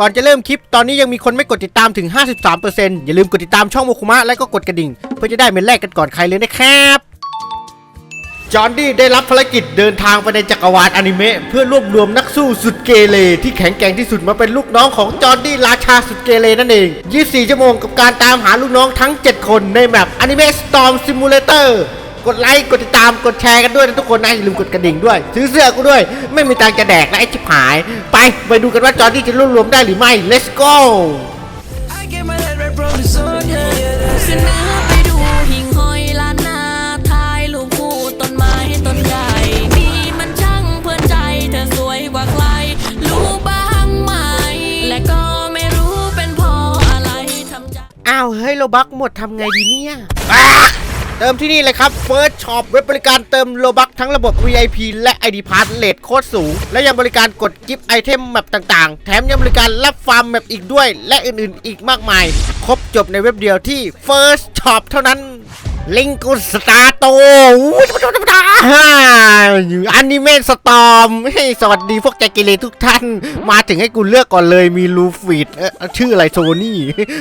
ก่อนจะเริ่มคลิปตอนนี้ยังมีคนไม่กดติดตามถึง 53%อย่าลืมกดติดตามช่องโมคุมะและก็กดกระดิ่ง เพื่อจะได้เป็นแรกกันก่อนใครเลยนะครับจอห์นดี้ได้รับภารกิจเดินทางไปในจักรวาลอนิเมะเพื่อรวบรวมนักสู้สุดเกเรที่แข็งแกร่งที่สุดมาเป็นลูกน้องของจอห์นดี้ราชาสุดเกเรนั่นเอง 24 ชั่วโมงกับการตามหาลูกน้องทั้ง 7 คนในแมปอนิเมะสตอมซิมูเลเตอร์ กดไลค์ กดติดตาม กดแชร์กันด้วยนะทุกคนนะอย่าลืมกดกระดิ่งด้วย ซื้อเสื้อกูด้วย ไม่มีตังค์จะแดกนะไอ้ชิบหาย ไปไปดูกันว่าจอห์นดี้จะรวบรวมได้หรือไม่ let's go I get my head right from the sun, yeah, yeah, that's เส it. นอไปดูหิ่งห้อยล้านนาถ่ายรูปคู่ต้นไม้ต้นใหญ่นี่มันช่างเพลินใจเธอสวยกว่าใคร รู้บ้างไหม และก็ไม่รู้เป็นเพราะอะไรทำใจ อ้าว เฮ้ย โลบักหมดทำไงดีเนี่ยอะ เติมที่นี่เลยครับ First Shop เว็บบริการเติมโลบักทั้งระบบ VIP และ ID Pass เลทโคตรสูง และยังบริการกดกิฟต์ไอเทมแมปต่างๆ แถมยังบริการรับฟาร์มแมปอีกด้วย และอื่นๆ อีกมากมาย ครบจบในเว็บเดียวที่ First Shop เท่านั้น ลิงกุสตาร์โตอนิเมะสตอมให้สวัสดีพวกใจเกเรทุกท่าน มาถึงให้กูเลือกก่อนเลยมีลูฟีดเอ๊ะชื่ออะไรโซนี่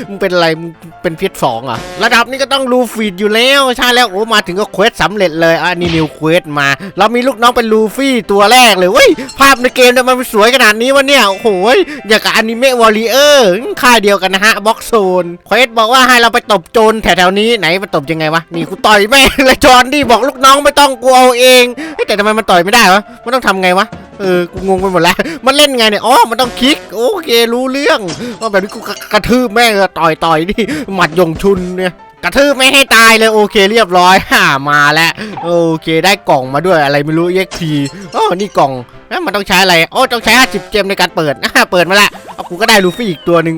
มึงเป็นอะไรมึงเป็นเพียสองอะ ระดับนี้ก็ต้องลูฟีดอยู่แล้วใช่แล้วโอ้มาถึงก็เควสสำเร็จเลยอะนี่นิวเควสมา เรามีลูกน้องเป็นลูฟี่ตัวแรกเลยเว้ยภาพในเกมเนี่ยมันสวยขนาดนี้วะเนี่ยโอ้โหยอย่างกับอนิเมะวอลเลเยอร์ค่ายเดียวกันนะฮะบ็อกโซนเควสบอกว่าให้เราไปตบโจรแถวๆนี้ไหนมันตบยังไงวะนี่กูต่อยแม่งเลยจอนดี้บอกลูกน้องไม่ต้องกูเอาเองแต่ทำไมมันต่อยไม่ได้วะมันต้องทำไงวะเออกูงงไปหมดแล้ว มันเล่นไงเนี่ยอ๋อมันต้องคลิกโอเครู้เรื่องว่าแบบนี้กูกระกระทืบแม่งต่อยต่อยนี่หมัดยงชุนเนี่ยกระทืบไม่ให้ตายเลยโอเคเรียบร้อยฮ่ามาแล้วโอเคได้กล่องมาด้วยอะไรไม่รู้เอ็กทีอ๋อนี่กล่องแล้วมันต้องใช้อะไรโอ้ต้องใช้ 50 เจมในการเปิดอ่าเปิดมาละ กูก็ได้ลูฟี่อีกตัวหนึ่ง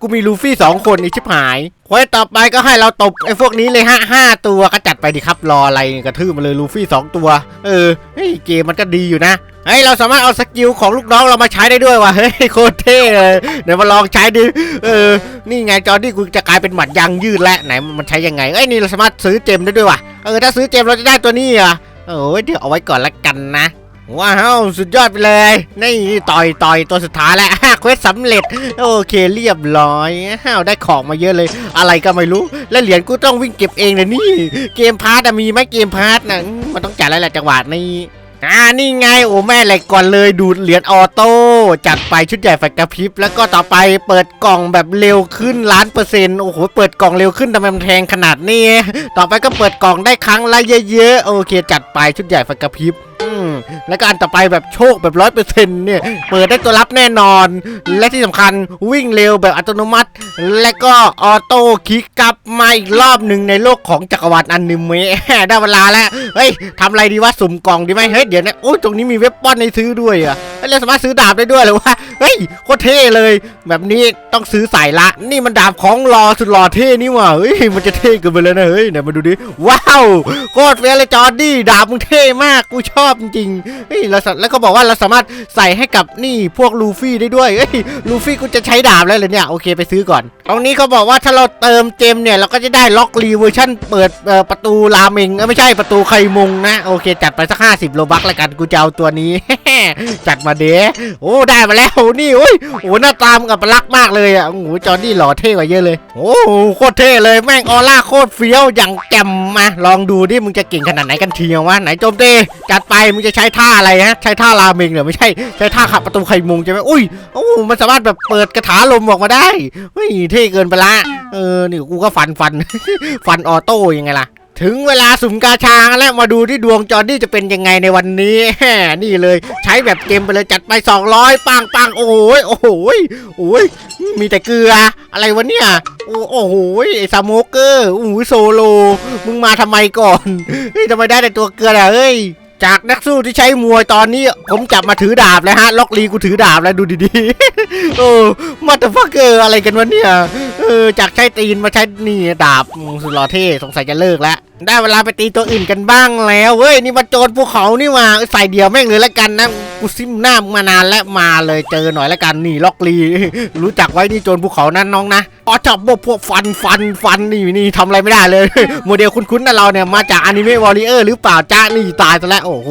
กูมีลูฟี่สองคนอีกชิบหายเควสต่อไปก็ให้เราตบไอ้พวกนี้เลยฮะห้าตัวก็จัดไปดิครับรออะไรกระทืบมาเลยลูฟี่สองตัว เออเฮ้ยเกมมันก็ดีอยู่นะเฮ้ยเราสามารถเอาสกิลของลูกน้องเรามาใช้ได้ด้วยว่ะเฮ้ยโคตรเท่เลยเดี๋ยวมาลองใช้ดิเออนี่ไงจอที่กูจะกลายเป็นหมัดยางยืดแล้วไหนมันใช้ยังไงเอ้ยนี่เราสามารถซื้อเจมได้ด้วยว่ะเออถ้าซื้อเจมเราจะได้ตัวนี้อะโอ้ยเดี๋ยวเอาไว้ก่อนละกันนะ ว้าวสุดยอดไปเลย นี่ต่อยต่อยตัวสุดท้ายแล้วเควสสำเร็จ โอเคเรียบร้อยอ้าวได้ของมาเยอะเลย อะไรก็ไม่รู้ แล้วเหรียญกูต้องวิ่งเก็บเองเลยนี่ เกมพาร์ตมีไหมเกมพาร์ตนะมันต้องจ่ายแล้วแหละจังหวะนี้อ่านี่ไงโอ้แม่เหล็กก่อนเลยดูดเหรียญออโต้จัดไปชุดใหญ่ไฟกระพริบ แล้วก็ต่อไปเปิดกล่องแบบเร็วขึ้นล้านเปอร์เซ็นต์โอ้โหเปิดกล่องเร็วขึ้นทำไมมันแพงขนาดนี้ ต่อไปก็เปิดกล่องได้ครั้งละเยอะๆโอเค จัดไปชุดใหญ่ไฟกระพริบ แล้วก็อันต่อไปแบบโชคแบบร้อยเปอร์เซ็นต์เนี่ย เปิดได้ตัวรับแน่นอน และที่สำคัญวิ่งเร็วแบบอัตโนมัติ และก็ออโต้คลิกกลับมาอีกรอบหนึ่งในโลกของจักรวาลอนิเมะได้เวลาแล้ว เฮ้ยทำอะไรดีวะสุ่มกล่องดีไหมเฮ้ยเดี๋ยวนะโอ้ยตรงนี้มีเว็บป้อนให้ซื้อด้วยอะเฮ้ยเราสามารถซื้อดาบได้ด้วยเหรอวะเฮ้ยโคตรเท่เลย แบบนี้ต้องซื้อใส่ละ นี่มันดาบของรอสุดหล่อเท่นี่ว่าเฮ้ยมันจะเท่เกันไปเลยนะเฮ้ยเดี๋ยวมาดูดิว้าวโคตรเฟี้ยวเลยจอร์ดี้ดาบมึงเท่มากกูชอบจริงๆเฮ้ยเราสาแล้วก็บอกว่าเราสามารถใส่ให้กับนี่พวกลูฟี่ได้ด้วยเฮ้ยลูฟี่กูจะใช้ดาบแล้วเลยเนี่ยโอเคไปซื้อก่อน ตรงนี้เขาบอกว่าถ้าเราเติมเจมเนี่ยเราก็จะได้ล็อกรีเวอร์ชั่นเปิดประตูราเมงไม่ใช่ประตูไข่มุงนะโอเค จัดไปสักห้าสิบโลบักละกันกูจะเอาตัวนี้ จัดมาเด้โอ้ได้มาแล้วนี่โอ้ยโอ้หน้าตามกับรักมากเลยอะโอ้โหจอร์ดี้หล่อเท่กว่าเยอะเลย โอ้โหโคตรเท่เลยแม่งออร่าโคตรเฟี้ยวอย่างแจ่มมาลองดูดิมึงจะเก่งขนาดไหนกันเทียวะไหนโจมตีจัดไปมึงจะใช้ท่าอะไรฮะใช้ท่าราเมงเหรอไม่ใช่ใช้ท่าขับประตูไข่มุงใช่ไหมอุ้ยโอ้มันสามารถแบบเปิดกระถาลมออกมาได้เฮ้ยเท่เกินไปละเออนี่กูก็ฟันฟันฟันออโต้ยังไงล่ะถึงเวลาสุ่มกาชาแล้วมาดูที่ดวงจอร์ดี้จะเป็นยังไงในวันนี้นี่เลยใช้แบบเกมไปเลยจัดไป 200 ปังปังโอ้โหโอ้โหโอ้ยมีแต่เกลืออะไรวะเนี่ย โอ้โหไอ้สโมเกอร์โอ้โหโซโล มึงมาทำไมก่อนเฮ้ยทำไมได้แต่ตัวเกลือล่ะเฮ้ย จากนักสู้ที่ใช้มวยตอนนี้ ผมจับมาถือดาบแล้วฮะ ล็อกลีกูถือดาบแล้วดูดีๆโอ้มาตฟักเกอร์อะไรกันวะเนี่ยเออจากใช้ตีนมาใช้นี่ดาบมสุดหล่อเท่สงสัยจะเลิกแล้ว ได้เวลาไปตีตัวอื่นกันบ้างแล้วเว้ยนี่มาโจรภูเขานี่หว่าใส่เดียวแม่งเลยละกันนะกูซิมหน้ามานานแล้วมาเลยเจอหน่อยละกันนี่ล็อกลีรู้จักไว้นี่โจรภูเขานั่นน้องนะอ๋อจับพวกฟันฟันฟันนี่นี่ทำอะไรไม่ได้เลย โมเดลคุ้นๆนะเราเนี่ยมาจากอนิเมะวอริเออร์หรือเปล่าจ้านี่ตายซะแล้วโอ้โห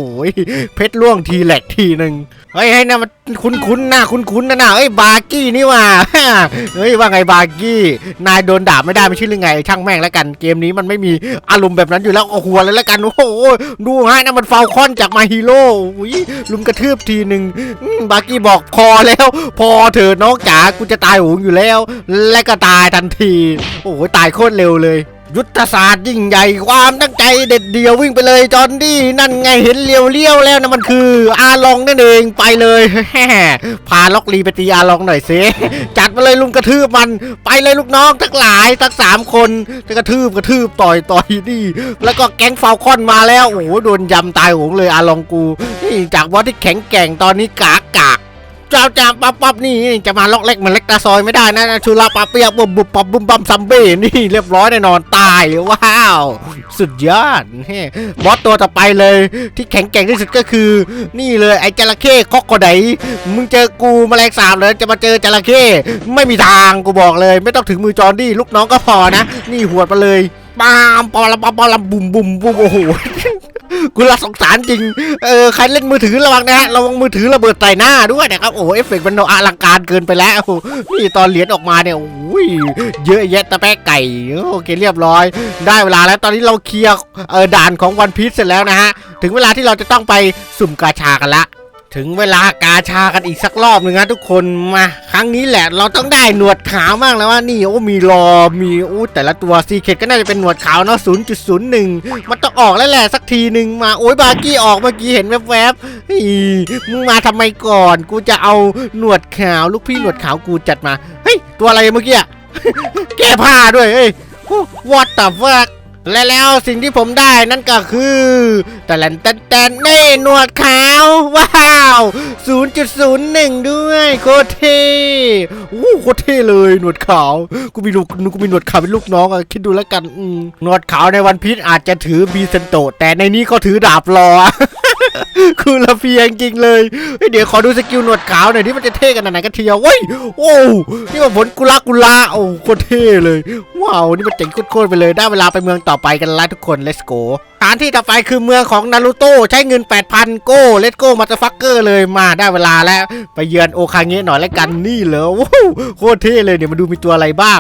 เพชรล่วงทีแหลกทีหนึ่งเฮ้ยให้นะมันคุ้นๆนะคุ้นๆนะนะเอ้ยบาร์กี้นี่ว่าเฮ้ยว่าไงบาร์กี้นายโดนด่าไม่ได้ไม่ใช่หรือไง ช่างแม่งแล้วกันเกมนี้มันไม่มีอารมณ์แบบนั้นอยู่แล้วเอาหัวเลยแล้วกันโอ้โหดูให้นะมันเฟลคอนจากมาฮีโร่ลุมกระทืบทีหนึ่งบาร์กี้บอกพอแล้ว พอเถอะน้องจ๋ากูจะตายหงอยู่แล้ว และก็ตายทันที โอ้โหตายโคตรเร็วเลย ยุทธศาสตร์ยิ่งใหญ่ความตั้งใจเด็ดเดียววิ่งไปเลยจอนดี้นั่นไงเห็นเลี้ยวเลี้ยวแล้วนะมันคือ อาลองนั่นเองไปเลยพาล็อกลีไปตีอาลองหน่อยเซจัดมาเลยลุงกระทืบมันไปเลยลูกน้องทั้งหลายทั้งสามคนจะกระทืบกระทืบต่อยต่อยนี่แล้วก็แก๊งฟาวคอนมาแล้วโอ้โหโดนยำตายโหงเลยอาลองกูนี่จากบอสที่แข็งแกร่งตอนนี้กากกาก จ้าจามปั๊บปั๊บนี่จะมาล็อกเล็กเหมันเล็กตาซอยไม่ได้นะชุลาปาเปียบุบบุบปับบุมบัมซัมเบ้นี่เรียบร้อยแน่นอนตายว้าว สุดยอดเฮ้บอสตัวต่อไปเลย ที่แข็งแกร่งที่สุดก็คือ นี่เลยไอ้จระเข้คอกกระไดมึงเจอกูแมลงสาบเลยจะมาเจอจระเข้ไม่มีทางกูบอกเลย ไม่ต้องถึงมือจอนดี้ลูกน้องก็พอนะ นี่หวดมาเลยปามปอลปอมปอลบุ่มบุ่มบุ่มโอ้โห กูละสงสารจริง เออใครเล่นมือถือระวังนะฮะระวังมือถือระเบิดใส่หน้าด้วยนะครับ โอ้โหเอฟเฟกต์มันอลังการเกินไปแล้ว นี่ตอนเหรียญออกมาเนี่ย โอ้ย เยอะแยะตะแปะไก่ โอเคเรียบร้อย ได้เวลาแล้วตอนนี้เราเคลียร์เออด่านของวันพีซเสร็จแล้วนะฮะ ถึงเวลาที่เราจะต้องไปสุ่มกาชากันละ ถึงเวลากาชากันอีกสักรอบหนึ่งนะทุกคนมาครั้งนี้แหละเราต้องได้หนวดขาวมากแล้วว่านี่โอ้มีรอมีโอ้แต่ละตัวซีเคดก็น่าจะเป็นหนวดขาวเนาะ0.01 มันต้องออกแล้วแหละสักทีหนึ่งมาโอ้ยบากี้ออกเมื่อกี้เห็นแวบๆเฮ้ยมึงมาทำไมก่อน กูจะเอาหนวดขาวลูกพี่หนวดขาวกูจัดมาเฮ้ยตัวอะไรเมื่อกี้อะแก้ผ้าด้วยเฮ้ย what the fuck และแล้วสิ่งที่ผมได้นั่นก็คือแต่แลนแตนแตนเน่หนวดขาว ว้าว 0.01 ด้วยโคตรเท่อู้โคตรเท่เลยหนวดขาว กูมีลูกกูมีหนวดขาวเป็นลูกน้องอะคิดดูแล้วกันหนวดขาวในวันพีชอาจจะถือบีเซนโต แต่ในนี้ก็ถือดาบรอ คือละเพียงจริงเลยเดี๋ยวขอดูสกิลหนวดขาวหน่อยที่มันจะเท่กันไหนกันเทียวเว้ยโอ้นี่มันผลกุลากุลาโอ้โคตรเท่เลยว้าวนี่มันเจ๋งโคตรไปเลยได้เวลาไปเมืองต่อไปกันแล้วทุกคน let's go สถานที่ต่อไปคือเมืองของนารูโตใช้เงิน 8,000 โก้ let's go มาตฟักเกอร์เลยมาได้เวลาแล้ว ไปเยือนโอคาเงะหน่อยแล้วกันนี่เหรอว้าวโคตรเท่เลยเดี๋ยวมาดูมีตัวอะไรบ้าง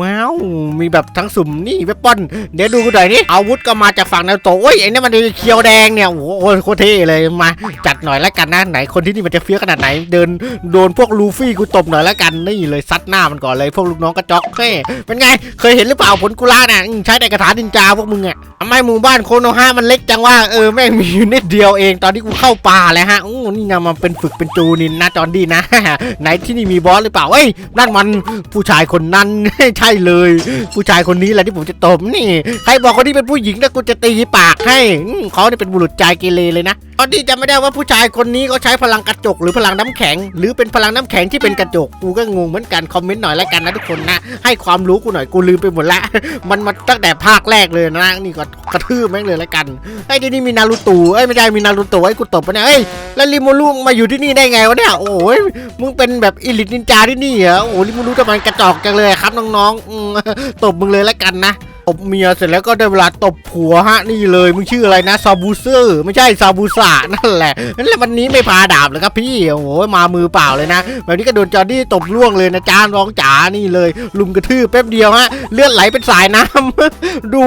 ว้าว มีแบบทั้งสุ่มนี่เวปอน เดี๋ยวดูกันหน่อยนี่อาวุธก็มาจากฝั่งนารูโตโอ้ยไอ้นี่มันเขียวแดงเนี่ยโอ้โหโคตรเท่เลยมาจัดหน่อยแล้วกันนะไหนคนที่นี่มันจะเฟี้ยวขนาดไหน เดินโดนพวกลูฟี่กูตบหน่อยแล้วกันนี่เลยซัดหน้ามันก่อนเลยพวกลูกน้องกระจอกเฮ้ยเป็นไงเคยเห็นหรือเปล่าผลกุลาน่ะใช้แต่กระถาดินจาพวกมึงอะทำไมหมู่บ้านโคโนฮะมันเล็กจังว่าเออแม่งมีอยู่นิดเดียวเองตอนที่กูเข้าป่าเลยฮะอู้นี่นะมันเป็นฝึกเป็นจูนินนะจอนดี้นะ ไหนที่นี่มีบอสหรือเปล่าเอ้ยนั่นมันผู้ชายคนนั้นใช่เลย ผู้ชายคนนี้แหละที่ผมจะตบนี่ ใครบอกคนที่เป็นผู้หญิงนะกูจะตีปากให้อืมเขาเนี่ยเป็นบุรุษใจเกเรเลยนะ ตอนนี้จำไม่ได้ว่าผู้ชายคนนี้เขาใช้พลังกระจกหรือพลังน้ำแข็ง หรือเป็นพลังน้ำแข็งที่เป็นกระจกกูก็งงเหมือนกันคอมเมนต์หน่อยแล้วกันนะทุกคนนะ ให้ความรู้กูหน่อยกูลืมไปหมดละ มันมาตั้งแต่ภาคแรกเลยนะนี่ก็กระทืบแม่งเลยแล้วกันไอ้ที่นี่มีนารูโตะเอ้ยไม่ได้มีนารูโตะไอ้กูตบไปเนี่ยเอ้ยแล้วริโมรุมาอยู่ที่นี่ได้ไงวะเนี่ยโอ้ยมึงเป็นแบบอิลิทนินจาที่นี่เหรอโอ้ริโมรุทำไมกระจอกจังเลยครับน้องๆอืมตบมึงเลยแล้วกันนะ บเมียเสร็จแล้วก็ได้เวลาตบผัวฮะนี่เลยมึงชื่ออะไรนะซาบูเซอร์ไม่ใช่ซาบูสะนั่นแหละนั่นแหละวันนี้ไม่พาดาบเลยครับพี่โอ้โหมามือเปล่าเลยนะแบบนี้ก็โดนจอร์ดี้ตบล่วงเลยนะจานร้องจ๋านี่เลย ลุมกระทืบแป๊บเดียวฮะเลือดไหลเป็นสายน้ำดู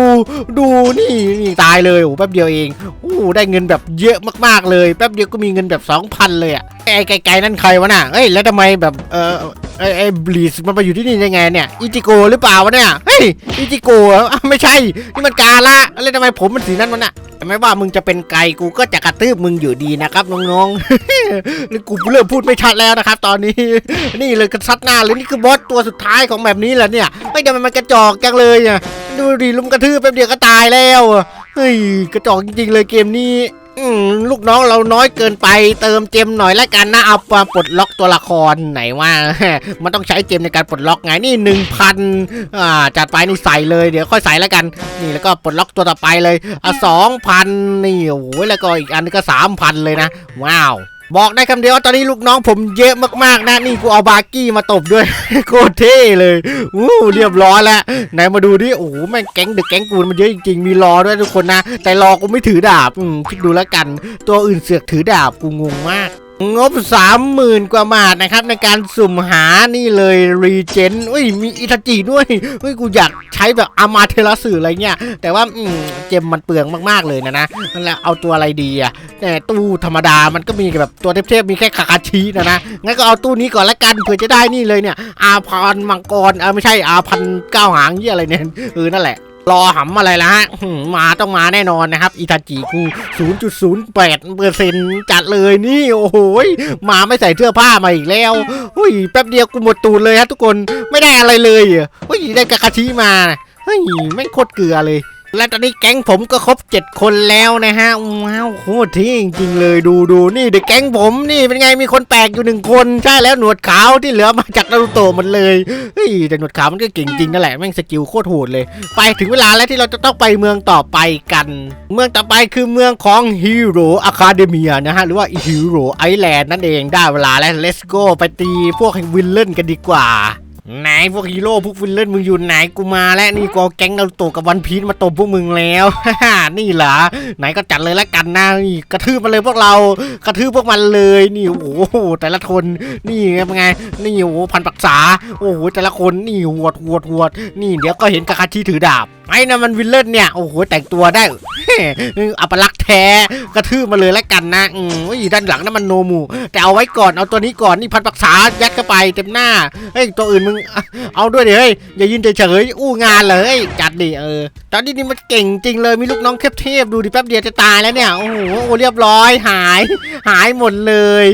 ดูนี่นี่ตายเลยโอ้แป๊บเดียวเองโอ้ได้เงินแบบเยอะมากๆเลยแป๊บเดียวก็มีเงินแบบ 2,000 เลยอะไอ้ไกลๆนั่นใครวะน่ะเอ้ยแล้วทำไมแบบเออไอ้ไอ้บลีสมันมาอยู่ที่นี่ได้ไงเนี่ยอิจิโกหรือเปล่าวะเนี่ยเฮ้ยอิจิโกเอ้าวไม่ใช่ นี่มันกาละแล้วทำไมผมมันสีนั้นมันอะไม่ว่ามึงจะเป็นไก่กูก็จะกระตืบมึงอยู่ดีนะครับน้องๆนี่กูเริ่มพูดไม่ชัดแล้วนะครับ ตอนนี้ นี่เลยกระซัดหน้าเลยนี่คือบอสตัวสุดท้ายของแบบนี้แหละเนี่ย ไม่ทำไมมันกระจอกจังเลยอะดูดิลุมกระทืบแป๊บเดียวก็ตายแล้วอะเฮ้ยกระจอกจริงๆเลยเกมนี้ อืมลูกน้องเราน้อยเกินไปเติมเจมหน่อยละกันนะเอามาปลดล็อกตัวละครไหนว่า มันต้องใช้เจมในการปลดล็อกไงนี่หนึ่งพันอ่าจัดไปนี่ใส่เลยเดี๋ยวค่อยใส่ละกัน นี่แล้วก็ปลดล็อกตัวต่อไปเลยอะสองพันนี่โอ้โหแล้วก็อีกอันนึงก็สามพันเลยนะ ว้าว บอกได้คำเดียวว่าตอนนี้ลูกน้องผมเยอะมากๆนะนี่กูเอาบาร์กี้มาตบด้วย โคตรเท่เลยอู้เรียบร้อยแล้วไหนมาดูดิโอ้โหแม่งแก๊งเดอะแก๊งกูมันเยอะจริงๆมีรอด้วยทุกคนนะ แต่รอกูไม่ถือดาบอืมคิดดูแล้วกัน ตัวอื่นเสือกถือดาบกูงงมาก งบสามหมื่นกว่าบาทนะครับ ในการสุ่มหานี่เลยรีเจนอุ้ยมีอิทาจิด้วยอุ้ยกูอยากใช้แบบอามาเทลสื่ออะไรเงี้ย แต่ว่าอืมเจมมันเปลืองมากๆเลยนะนะนั่นแหละเอาตัวอะไรดีอะแต่ตู้ธรรมดามันก็มีแบบตัวเทพๆมีแค่คาคาชินะนะงั้นก็เอาตู้นี้ก่อนละกันเผื่อจะได้นี่เลยเนี่ย อาพันมังกรเออไม่ใช่อาพันเก้าหางยี่อะไรเนี่ยเออนั่นแหละ รอหำอะไรละฮะมาต้องมาแน่นอนนะครับ อิทาจิกู 0.08เปอร์เซ็นต์จัดเลยนี่ โอ้โหมาไม่ใส่เสื้อผ้ามาอีกแล้วอุ้ยแป๊บเดียวกูหมดตูนเลยฮะทุกคนไม่ได้อะไรเลยอะอุ้ยได้กากาชิมาเฮ้ยไม่โคตรเกลือเลย และตอนนี้แก๊งผมก็ครบ 7 คนแล้วนะฮะ ว้าวโคตรเท่จริงๆเลยดูดูนี่เด็กแก๊งผมนี่เป็นไงมีคนแปลกอยู่หนึ่งคนใช่แล้วหนวดขาวที่เหลือมาจากนารูโตะหมดเลยเฮ้ยแต่หนวดขาวมันก็เก่งจริงนั่นแหละแม่งสกิลโคตรโหดเลย ไปถึงเวลาแล้วที่เราจะต้องไปเมืองต่อไปกัน เมืองต่อไปคือเมืองของ Hero Academia นะฮะหรือว่า Hero Island นั่นเองได้เวลาแล้ว Let's go ไปตีพวกวิลเลนกันดีกว่า ไหนพวกฮีโร่พวกฟิลเลนมึงอยู่ไหนกูมาแล้วนี่กอแก๊งเราโตะกับวันพีชมาตบพวกมึงแล้ว นี่เหรอไหนก็จัดเลยละกันนะนี่กระทืบมาเลยพวกเรากระทืบพวกมันเลยนี่โอ้โหแต่ละคนนี่ไงเป็นไงนี่โอ้พันปักษาโอ้โหแต่ละคนนี่หวดหวดหวดนี่เดี๋ยวก็เห็นกาคาชิถือดาบไอ้นะมันวิลเลนเนี่ย โอ้โห แต่งตัวได้อัปลักษณ์แท้กระทืบมาเลยแล้วกันนะอืมโอ้ยด้านหลังนั้นมันโนมู แต่เอาไว้ก่อนเอาตัวนี้ก่อนนี่พันปักษายัดเข้าไปเต็มหน้าเฮ้ยตัวอื่นมึงเอาด้วยดิเฮ้ยอย่ายืนเฉยๆอู้งานเลยจัดดิเออ ตอนนี้นี่มันเก่งจริงเลยมีลูกน้องเทพๆดูดิแป๊บเดียวจะตายแล้วเนี่ยโอ้โหโอ้เรียบร้อยหาย หายหมดเลย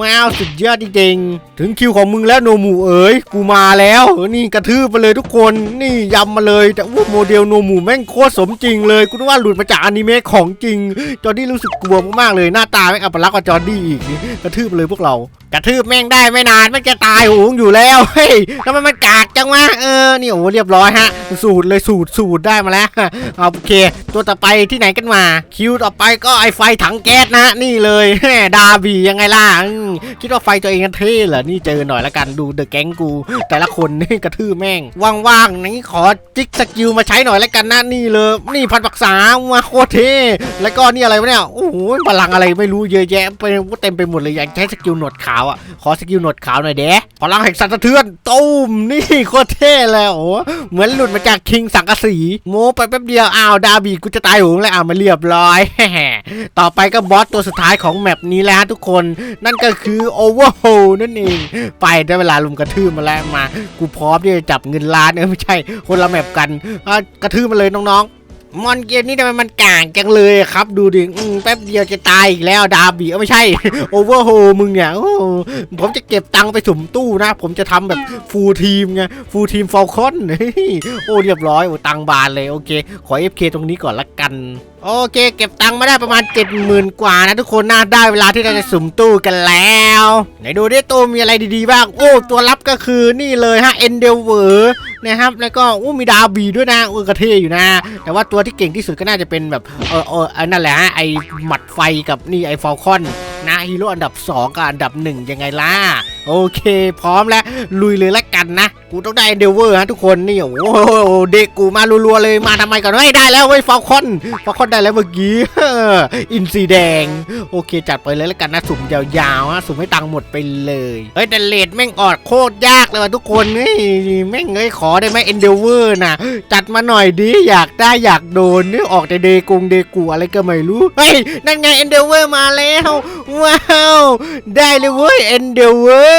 ว้าวสุดยอดจริงๆถึงคิวของมึงแล้วโนมูเอ๋ยกูมาแล้ว นี่กระทืบไปเลยทุกคนนี่ยำมาเลยแต่ว่าโมเดลโนมูแม่งโคตรสมจริงเลยกูนึกว่าหลุดมาจากอนิเมะของจริงจอร์ดี้รู้สึกกลัวมากๆเลยหน้าตาแม่งอัปลักษณ์กว่าจอร์ดี้อีกนี่กระทืบไปเลยพวกเรา กระทืบแม่งได้ไม่นานม่งจะตายหูงอยู่แล้วเฮ้ยทำไมมันกากจังวะเออนี่โอ้เรียบร้อยฮะ สูตรเลยสูตรสูตรได้มาแล้วเอาโอเค ตัวต่อไปที่ไหนกันมาคิวต่อไปก็ไอไฟถังแก๊สนะนี่เลยแม่ดาบียังไงล่ะคิดว่าไฟตัวเองกันเท่เหรอนี่เจอหน่อยละกันดูเดอะแก๊งกู แต่ละคนนี่กระทืบแม่งว่างๆนี่ขอจิกสกิลมาใช้หน่อยละกันนะนี่เลยนี่พันปักษามาโคตรเท่แล้วก็นี่อะไรวะเนี่ยโอ้โหพลังอะไรไม่รู้เยอะแยะไปเต็มไปหมดเลยอยากใช้สกิลหนวดขาวอะ ขอสกิลหนวดขาวหน่อยเด้พลังแห่งสันสะเทือนตูมนี่โคตรเท่เลยโอ้เหมือนหลุดมาจากคิงสังกะสีโมไปแป๊บเดียวอ้าวดาบีกูจะตายหงเลยอ้าวมาเรียบร้อยต่อไปก็บอสตัวสุดท้ายของแมปนี้แล้วฮะทุกคน นั่นก็คือโอเวอร์โฮนั่นเอง ไปได้เวลาลุมกระทืบมาแล้วมา กูพร้อมที่จะจับเงินล้านเออไม่ใช่คนละแมปกันกระทืบมาเลยน้องๆ มอนเกมนี่ทำไมมันก่างจังเลยครับ ดูดิแป๊บเดียวจะตายอีกแล้วดาบีเออไม่ใช่โอเวอร์โฮมึงเนี่ยผมจะเก็บตังค์ไปสุ่มตู้นะ ผมจะทำแบบฟูลทีมไงฟูลทีมฟอลคอนโอ้เรียบร้อยโอ้ตังค์บานเลยโอเค ขอเอฟเคตรงนี้ก่อนละกัน โอเค เก็บตังค์มาได้ประมาณ 70,000 กว่านะทุกคนน่าได้เวลาที่เราจะสุ่มตู้กันแล้วไหนดูดิตู้มีอะไรดีๆบ้าง โอ้ ตัวรับก็คือนี่เลยฮะเอ็นเดเวอร์นะครับ แล้วก็โอ้มีดาบีด้วยนะเออกระเทอยู่นะ แต่ว่าตัวที่เก่งที่สุดก็น่าจะเป็นแบบเออเอออันนั่นแหละฮะไอหมัดไฟกับนี่ไอฟอลคอนนะฮีโร่อันดับ 2 กับอันดับ 1 ยังไงล่ะ โอเค พร้อมแล้ว ลุยเลยละกันนะ กูต้องได้เดเวอร์ฮะทุกคนนี่โอ้โหเด็กกูมารัวๆเลยมาทำไมก่อนเฮ้ยได้แล้วเว้ยฟอลคอนฟอลคอนได้แล้วเมื่อกี้อินซีแดง โอเค จัดไปเลยละกันนะสุ่มยาวๆฮะสุ่มให้ตังค์หมดไปเลยเฮ้ยแต่เลดแม่งออดโคตรยากเลยว่ะทุกคนเฮ้ยแม่งเอ้ยขอได้ไหมเอนเดเวอร์นะจัดมาหน่อยดิอยากได้อยากโดนนี่ออกแต่เดกงเดกูอะไรก็ไม่รู้เฮ้ยนั่นไงเอนเดเวอร์มาแล้วว้าวได้เลยเว้ยเอนเดเวอร์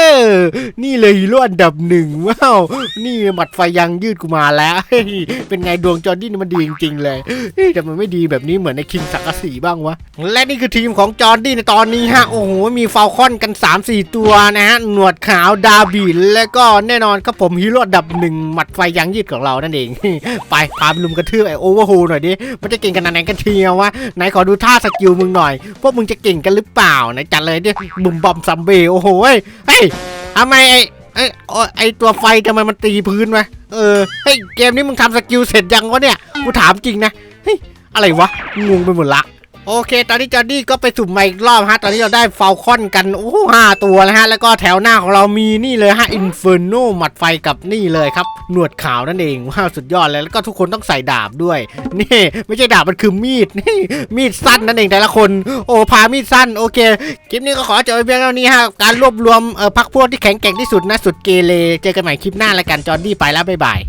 นี่เลยฮีโร่อันดับหนึ่งว้าว นี่หมัดไฟยังยืดกูมาแล้ว เป็นไงดวงจอร์ดี้นี่มันดีจริงๆเลย แต่มันไม่ดีแบบนี้เหมือนในคิงสักสีบ้างวะ และนี่คือทีมของจอร์ดี้ในตอนนี้ฮะ โอ้โห มีฟาลคอนกัน 3-4 ตัวนะฮะ หนวดขาวดาบินแล้วก็แน่นอนครับผมฮีโร่อันดับหนึ่งหมัดไฟยังยืดของเรานั่นเอง ไปพาไปลุมกระทืบไอโอเวอร์โฮหน่อยดิ มันจะเก่งขนาดไหนกันเชียววะ ไหนขอดูท่าสกิลมึงหน่อย พวกมึงจะเก่งกันหรือเปล่าไหนจัดเลยดิบุมบอมซัมเบโอ้โหเฮ้ยทำไมไอ้ไอ้ไอตัวไฟทำไมมันตีพื้นวะเออเฮ้ยเกมนี้มึงทำสกิลเสร็จยังวะเนี่ยกูถามจริงนะเฮ้ยอะไรวะงงไปหมดละ โอเค ตอนนี้จอร์ดี้ก็ไปสุ่มมาอีกรอบฮะ ตอนนี้เราได้เฟลคอนกัน โอ้โหห้าตัวแล้วฮะ แล้วก็แถวหน้าของเรามีนี่เลยฮะ อินเฟอร์โนหมัดไฟกับนี่เลยครับ หนวดขาวนั่นเอง ว้าว สุดยอดเลย แล้วก็ทุกคนต้องใส่ดาบด้วย นี่ ไม่ใช่ดาบ มันคือมีด นี่ มีดสั้นนั่นเองแต่ละคน โอ้พามีดสั้น โอเค คลิปนี้ก็ขอจบเพียงเท่านี้ฮะ การรวบรวมเอ่อพักพวกที่แข็งแกร่งที่สุดนะ สุดเกเร เจอกันใหม่คลิปหน้าแล้วกัน จอร์ดี้ไปแล้วบ๊ายบาย